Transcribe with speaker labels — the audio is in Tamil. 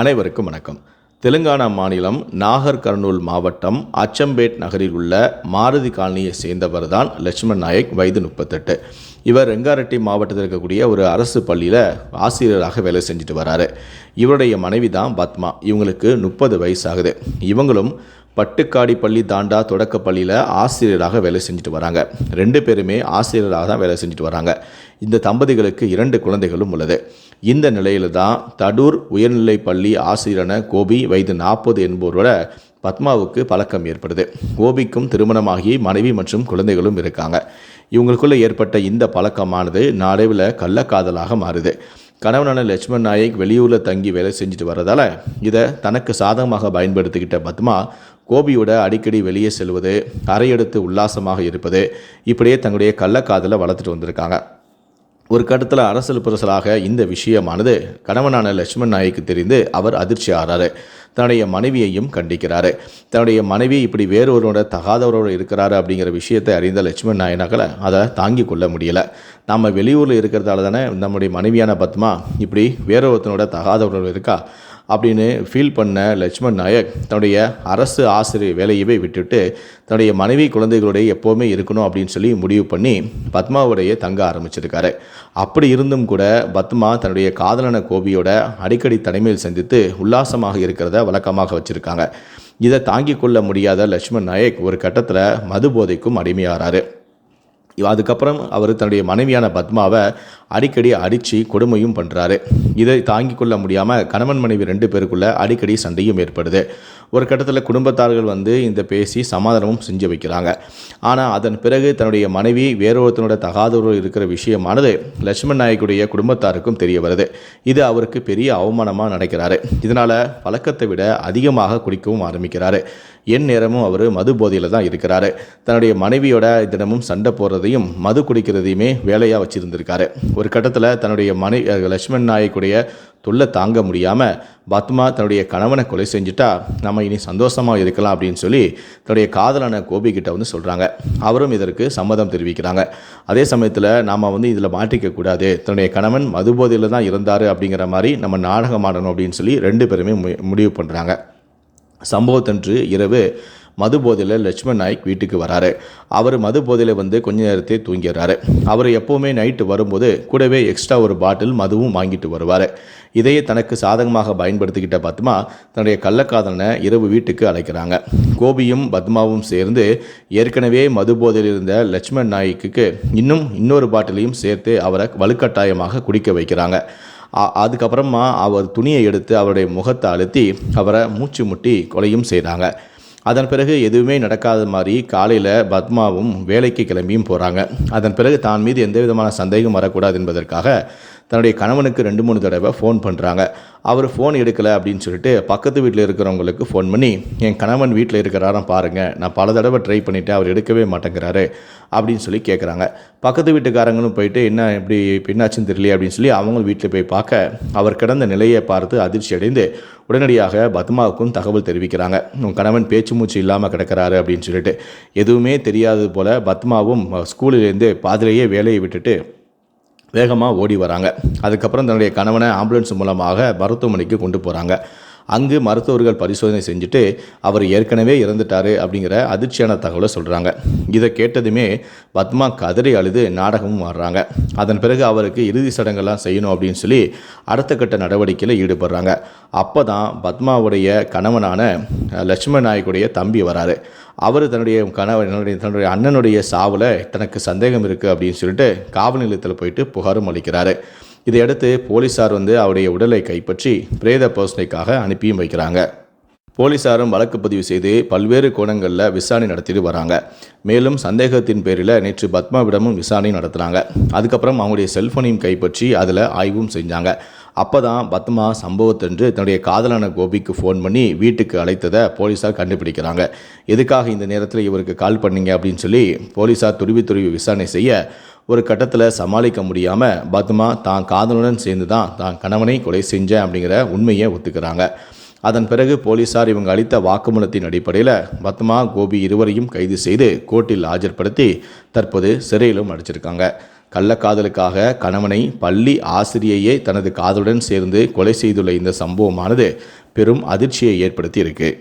Speaker 1: அனைவருக்கும் வணக்கம். தெலுங்கானா மாநிலம் நாகர் கர்னூல் மாவட்டம் அச்சம்பேட் நகரில் உள்ள மாருதி காலனியை சேர்ந்தவர் தான் லட்சுமண் நாயக் வயது முப்பத்தெட்டு. இவர் ரெங்காரெட்டி மாவட்டத்தில் இருக்கக்கூடிய ஒரு அரசு பள்ளியில் ஆசிரியராக வேலை செஞ்சுட்டு வராரு. இவருடைய மனைவி தான் பத்மா. இவங்களுக்கு முப்பது வயசாகுது. இவங்களும் பட்டுக்காடி பள்ளி தாண்டா தொடக்கப்பள்ளியில் ஆசிரியராக வேலை செஞ்சுட்டு வராங்க. ரெண்டு பேருமே ஆசிரியராக தான் வேலை செஞ்சுட்டு வராங்க. இந்த தம்பதிகளுக்கு இரண்டு குழந்தைகளும் உள்ளது. இந்த நிலையில் தான் தடூர் உயர்நிலை பள்ளி ஆசிரியரான கோபி வயது நாற்பது என்பவரோட பத்மாவுக்கு பழக்கம் ஏற்படுது. கோபிக்கும் திருமணமாகி மனைவி மற்றும் குழந்தைகளும் இருக்காங்க. இவங்களுக்குள்ள ஏற்பட்ட இந்த பழக்கமானது நாளவில் கள்ளக்காதலாக மாறுது. கணவனான லட்சுமண் நாயக் வெளியூரில் தங்கி வேலை செஞ்சுட்டு வர்றதால இதை தனக்கு சாதகமாக பயன்படுத்திக்கிட்ட பத்மா கோபியோட அடிக்கடி வெளியே செல்வது அறையெடுத்து உல்லாசமாக இருப்பது இப்படியே தங்களுடைய கள்ளக்காதலை வளர்த்துட்டு வந்திருக்காங்க. ஒரு கட்டத்தில் அரசல் புரசலாக இந்த விஷயமானது கணவனான லட்சுமண் நாய்க்கு தெரிந்து அவர் அதிர்ச்சி ஆறாரு. தன்னுடைய மனைவியையும் கண்டிக்கிறாரு. தன்னுடைய மனைவி இப்படி வேறொருவரோட தகாதவரோடு இருக்கிறாரு அப்படிங்கிற விஷயத்தை அறிந்த லட்சுமண் நாயனாக்களை அதை தாங்கி கொள்ள முடியலை. நம்ம வெளியூரில் இருக்கிறதால தானே நம்முடைய மனைவியான பத்மா இப்படி வேறொருத்தனோட தகாதவரோடு இருக்கா? அப்படின்னு ஃபீல் பண்ண லட்சுமண் நாயக் தன்னுடைய அரசு ஆசிரியர் வேலையவே விட்டுட்டு தன்னுடைய மனைவி குழந்தைகளுடைய எப்போவுமே இருக்கணும் அப்படின்னு சொல்லி முடிவு பண்ணி பத்மாவுடைய தங்க ஆரம்பிச்சிருக்காரு. அப்படி இருந்தும் கூட பத்மா தன்னுடைய காதலன கோபியோட அடிக்கடி தலைமையில் சந்தித்து உல்லாசமாக இருக்கிறத வழக்கமாக வச்சுருக்காங்க. இதை தாங்கிக் கொள்ள முடியாத லட்சுமண் நாயக் ஒரு கட்டத்தில் மது போதைக்கும் அடிமையாகிறாரு அதுக்கப்புறம் அவர் தன்னுடைய மனைவியான பத்மாவை அடிக்கடி அடித்து கொடுமையும் பண்ணுறாரு இதை தாங்கிக் கொள்ள முடியாமல் கணவன் மனைவி ரெண்டு பேருக்குள்ள அடிக்கடி சண்டையும் ஏற்படுது. ஒரு கட்டத்தில் குடும்பத்தார்கள் வந்து இந்த பேசி சமாதானமும் செஞ்சு வைக்கிறாங்க. ஆனால் அதன் பிறகு தன்னுடைய மனைவி வேறொருத்தனோட தகாதவர் இருக்கிற விஷயமானது லட்சுமண் நாயக்குடைய குடும்பத்தாருக்கும் தெரிய வருது. இது அவருக்கு பெரிய அவமானமாக நடக்கிறாரு. இதனால் பழக்கத்தை விட அதிகமாக குடிக்கவும் ஆரம்பிக்கிறாரு. என் நேரமும் அவர் மது போதையில் தான் இருக்கிறாரு. தன்னுடைய மனைவியோட தினமும் சண்டை போடுறதையும் மது குடிக்கிறதையுமே வேலையாக வச்சுருந்துருக்காரு. ஒரு கட்டத்தில் தன்னுடைய மனை லட்சுமண் நாயக்குடைய தொல்லை தாங்க முடியாமல் பத்மா தன்னுடைய கணவனை கொலை செஞ்சுட்டா நம்ம இனி சந்தோஷமாக இருக்கலாம் அப்படின்னு சொல்லி தன்னுடைய காதலான கோபிக்கிட்ட வந்து சொல்கிறாங்க அவரும் இதற்கு சம்மதம் தெரிவிக்கிறாங்க. அதே சமயத்தில் நாம் வந்து இதில் மாட்டிக்கக்கூடாது தன்னுடைய கணவன் மதுபோதையில் தான் இருந்தார் அப்படிங்கிற மாதிரி நம்ம நாடகம் ஆடணும் அப்படின்னு சொல்லி ரெண்டு பேருமே மு- முடிவு பண்ணுறாங்க சம்பவத்தன்று இரவு மது போதையில் லட்சுமண் நாயக் வீட்டுக்கு வராரு. அவர் மது போதையில் வந்து கொஞ்ச நேரத்தை தூங்கிடுறாரு. அவர் எப்போவுமே நைட்டு வரும்போது கூடவே எக்ஸ்ட்ரா ஒரு பாட்டில் மதுவும் வாங்கிட்டு வருவார். இதையே தனக்கு சாதகமாக பயன்படுத்திக்கிட்ட பத்மா தன்னுடைய கள்ளக்காதலனை இரவு வீட்டுக்கு அழைக்கிறாங்க. கோபியும் பத்மாவும் சேர்ந்து ஏற்கனவே மது போதையில் இருந்த லட்சுமண் நாயக்குக்கு இன்னும் இன்னொரு பாட்டிலையும் சேர்த்து அவரை வலுக்கட்டாயமாக குடிக்க வைக்கிறாங்க. அதுக்கப்புறமா அவர் துணியை எடுத்து அவருடைய முகத்தை அழுத்தி அவரை மூச்சு முட்டி கொலையும் செய்கிறாங்க அதன் பிறகு எதுவுமே நடக்காத மாதிரி காலையில் பத்மாவும் வேலைக்கு கிளம்பியும் போகிறாங்க அதன் பிறகு தான் மீது எந்த விதமான சந்தேகம் வரக்கூடாது என்பதற்காக தன்னுடைய கணவனுக்கு ரெண்டு மூணு தடவை ஃபோன் பண்ணுறாங்க அவர் ஃபோன் எடுக்கலை அப்படின்னு சொல்லிட்டு பக்கத்து வீட்டில் இருக்கிறவங்களுக்கு ஃபோன் பண்ணி என் கணவன் வீட்டில் இருக்கிறாராம் பாருங்கள் நான் பல தடவை ட்ரை பண்ணிவிட்டேன் அவர் எடுக்கவே மாட்டேங்கிறாரு. அப்படின்னு சொல்லி கேட்குறாங்க பக்கத்து வீட்டுக்காரங்களும் போயிட்டு என்ன இப்படி பின்னாச்சுன்னு என்னாச்சுன்னு தெரியல அப்படின்னு சொல்லி அவங்களும் வீட்டில் போய் பார்க்க அவர் கிடந்த நிலையை பார்த்து அதிர்ச்சி அடைந்து உடனடியாக பத்மாவுக்கும் தகவல் தெரிவிக்கிறாங்க. உன் கணவன் பேச்சு மூச்சு இல்லாமல் கிடக்கிறாரு. அப்படின்னு சொல்லிட்டு. எதுவுமே தெரியாதது போல் பத்மாவும் ஸ்கூலிலேருந்து பாதிலேயே வேலையை விட்டுட்டு வேகமாக ஓடி வராங்க. அதுக்கப்புறம் தன்னுடைய கணவனை ஆம்புலன்ஸ் மூலமாக மருத்துவமனைக்கு கொண்டு போகிறாங்க அங்கு மருத்துவர்கள் பரிசோதனை செஞ்சுட்டு அவர் ஏற்கனவே இறந்துட்டாரு அப்படிங்கிற அதிர்ச்சியான தகவலை சொல்கிறாங்க இதை கேட்டதுமே பத்மா கதறி அழுது நாடகமும் ஆடுறாங்க. அதன் பிறகு அவருக்கு இறுதி சடங்கெல்லாம் செய்யணும் அப்படின்னு சொல்லி அடுத்த கட்ட நடவடிக்கையில் ஈடுபடுறாங்க. அப்போ தான் பத்மாவுடைய கணவனான அஹ், லட்சுமண நாயக்குடைய தம்பி வராரு. அவர் தன்னுடைய கணவன் தன்னுடைய தன்னுடைய அண்ணனுடைய சாவில் தனக்கு சந்தேகம் இருக்குது அப்படின்னு சொல்லிட்டு காவல் நிலையத்தில் போயிட்டு புகாரும் அளிக்கிறாரு. இதையடுத்து போலீசார் வந்து அவருடைய உடலை கைப்பற்றி பிரேத பரிசோதனைக்காக அனுப்பியும் வைக்கிறாங்க. போலீசாரும் வழக்கு பதிவு செய்து பல்வேறு கோணங்களில் விசாரணை நடத்திட்டு வராங்க. மேலும் சந்தேகத்தின் பேரில் நேற்று பத்மாவிடமும் விசாரணை நடத்துகிறாங்க அதுக்கப்புறம் அவங்களுடைய செல்ஃபோனையும் கைப்பற்றி அதில் ஆய்வும் செஞ்சாங்க. அப்போ தான் பத்மா சம்பவத்தன்று தன்னுடைய காதலான கோபிக்கு ஃபோன் பண்ணி வீட்டுக்கு அழைத்ததை போலீஸார் கண்டுபிடிக்கிறாங்க. எதுக்காக இந்த நேரத்தில் இவருக்கு கால் பண்ணீங்க அப்படின்னு சொல்லி போலீஸார் துருவி துருவி விசாரணை செய்ய ஒரு கட்டத்தில் சமாளிக்க முடியாமல் பத்மா தான் காதலுடன் சேர்ந்து தான் தான் கணவனை கொலை செஞ்சேன் அப்படிங்கிற உண்மையை ஒத்துக்கிறாங்க. அதன் பிறகு போலீசார் இவங்க அளித்த வாக்குமூலத்தின் அடிப்படையில் பத்மா கோபி இருவரையும் கைது செய்து கோர்ட்டில் ஆஜர்படுத்தி தற்போது சிறையிலும் அடைச்சிருக்காங்க. கள்ளக்காதலுக்காக கணவனை பள்ளி ஆசிரியையே தனது காதலுடன் சேர்ந்து கொலை செய்துள்ள இந்த சம்பவமானது பெரும் அதிர்ச்சியை ஏற்படுத்தி இருக்குது